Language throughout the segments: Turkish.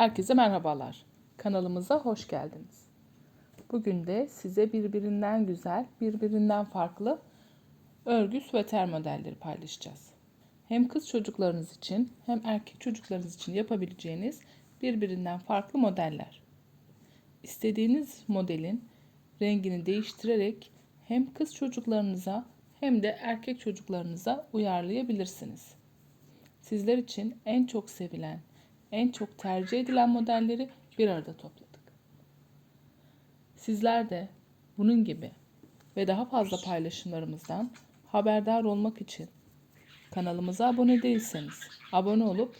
Herkese merhabalar. Kanalımıza hoş geldiniz. Bugün de size birbirinden güzel, birbirinden farklı örgü süveter modelleri paylaşacağız. Hem kız çocuklarınız için hem erkek çocuklarınız için yapabileceğiniz birbirinden farklı modeller. İstediğiniz modelin rengini değiştirerek hem kız çocuklarınıza hem de erkek çocuklarınıza uyarlayabilirsiniz. Sizler için en çok sevilen, en çok tercih edilen modelleri bir arada topladık. Sizler de bunun gibi ve daha fazla paylaşımlarımızdan haberdar olmak için kanalımıza abone değilseniz abone olup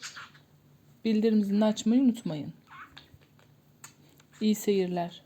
bildirim zilini açmayı unutmayın. İyi seyirler.